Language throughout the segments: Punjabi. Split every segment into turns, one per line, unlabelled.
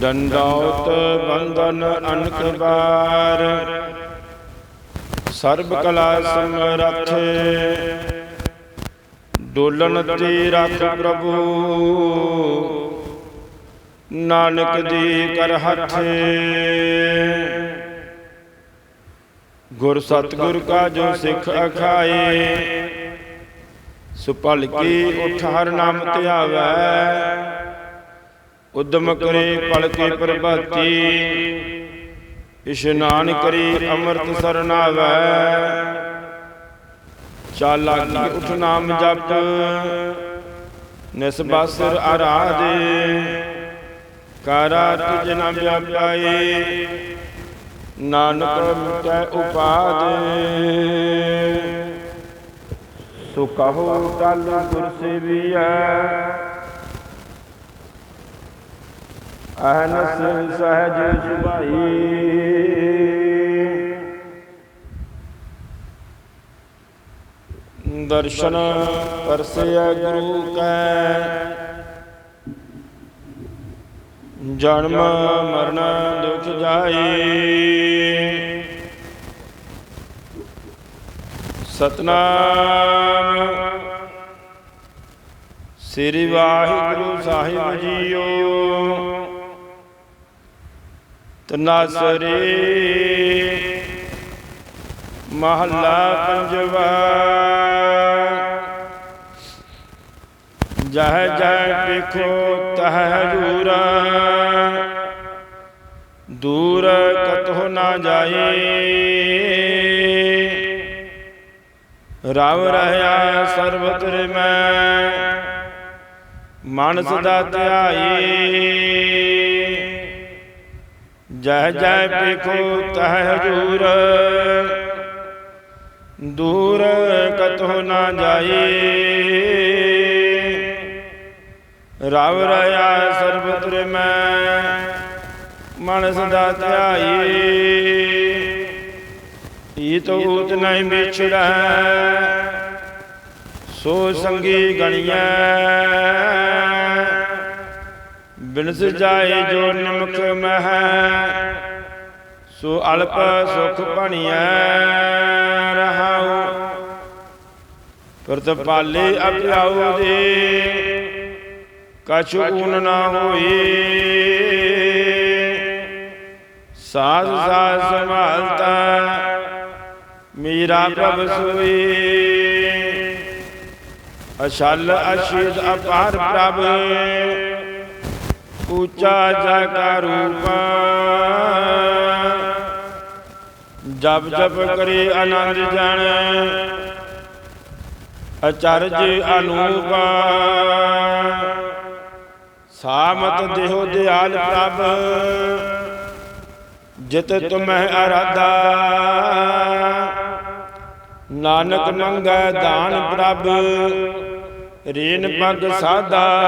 ਡੰਡੌਤ ਬੰਧਨ ਅਨਕ ਬਾਰ ਸਰਬ ਕਲਾ ਸਮਰੱਥ, ਡੋਲਨ ਤੇ ਰੱਖ ਪ੍ਰਭੂ। ਨਾਨਕ ਦੀ ਕਰ ਹੱਥ, ਗੁਰ ਸਤਗੁਰ ਕਾ ਜੋ ਸਿੱਖ ਅਖਾਏ ਸੁਪਲ ਭਲਕੀ ਉਠ ਹਰ ਨਾਮ ਧਿਆਵੈ ਉਦਮ ਕਰੇ ਪਲ ਪ੍ਰਭਾਤੀ। ਇਸ਼ਨਾਨ ਕਰੀ ਅੰਮ੍ਰਿਤ ਸਰਨਾਵੈ। ਚਾਲਾਕੀ ਉਠ ਨਾਮ ਜਪ। ਨਿਸਬਾਸਰ ਆਰਾਧੇ। ਕਾਰਾ ਤੁਜ ਨ ਵਿਆਪਾਏ। ਨਾਨਕ ਮਿਟੈ ਉਪਾਦੇ। ਸੋ ਕਹੋ ਤਲ ਗੁਰ ਸੇਵੀਐ। ਅਹਨਸ ਸਹਜ ਸੁਭਾਈ। ਦਰਸ਼ਨ ਪਰਸਿਆ ਗੁਰੂ ਕੈ। ਜਨਮ ਮਰਨ ਦੁਖ ਜਾਈ। ਸਤਨਾਮ ਸ੍ਰੀ ਵਾਹਿਗੁਰੂ ਸਾਹਿਬ ਜੀਓ। ਤਨਾਸਰੇ ਮਹੱਲਾ ਪੰਜਵਾ। ਜਹ ਜਹ ਵੇਖੋ ਤਹ ਹਜੂਰ। ਦੂਰ ਕਤਹੁ ਨਾ ਜਾਏ ਰਵ ਰਹਾ ਸਰਬਤਰ ਮੈਂ ਮਨ ਸਦਾ ਧਿਆਈ। ਜਹ ਜਹ ਵੇਖੋ ਤਹ ਹਜੂਰ। ਦੂਰ ਕਤਹੁ ਨਾ ਜਾਏ ਰਵ ਰਹਾ ਸਰਬਤਰ ਮੈਂ। ਮਨ ਸਦਾ ਧਿਆਈ। ਈਤ ਊਤ ਨਹੀਂ ਵਿਛੜੈ ਸੋ ਸੰਗੀ ਗਣੀਐ। ਬਿਨਸ ਜਾਏ ਜੋ ਨਿਮਕ ਮਹਿ, ਸੋ ਅਲਪ ਸੁਖ ਭਣੀਐ ਰਹਾਉ। ਪ੍ਰਤਪਾਲੇ ਅਭਿਆਉ ਦੇ, ਕਛ ਊਨ ਨਾ ਹੋਈ ਸਾਧ ਸਾਧ ਸੰਭਾਲਤਾ, ਮੇਰਾ ਪ੍ਰਭ ਸੋਈ ਅਛਲ ਅਸ਼ੀਦ ਅਪਾਰ ਪ੍ਰਭ। ਉੱਚਾ ਜਾ ਕਾ ਜਪ ਜਪ ਕਰੇ ਆਨੰਦ ਜਨ। ਅਚਰਜ ਅਨੂਪ। ਸਾਮਤ ਦੇਹੋ ਦਿਆਲ ਪ੍ਰਭ। ਜਿਤ ਤੁਮਹਿ ਅਰਾਦਾ ਨਾਨਕ ਮੰਗੈ ਦਾਨ ਪ੍ਰਭ। ਰੇਨ ਪਗ ਸਾਦਾ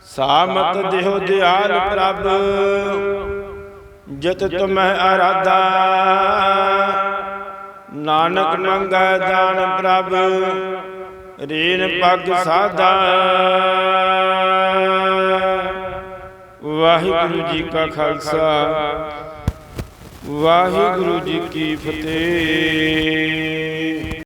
ਸਾਮਤ ਦੇਹੁ ਦਿਆਲ ਪ੍ਰਭ। ਜਿਤ ਤੁਮਹਿ ਅਰਾਧਾ। ਨਾਨਕ ਮੰਗੈ ਦਾਨ ਪ੍ਰਭ। ਰੇਨ ਪਗ ਸਾਦਾ ਵਾਹਿਗੁਰੂ ਜੀ ਕਾ ਖਾਲਸਾ। ਵਾਹਿਗੁਰੂ ਜੀ ਕੀ ਫਤਿਹ।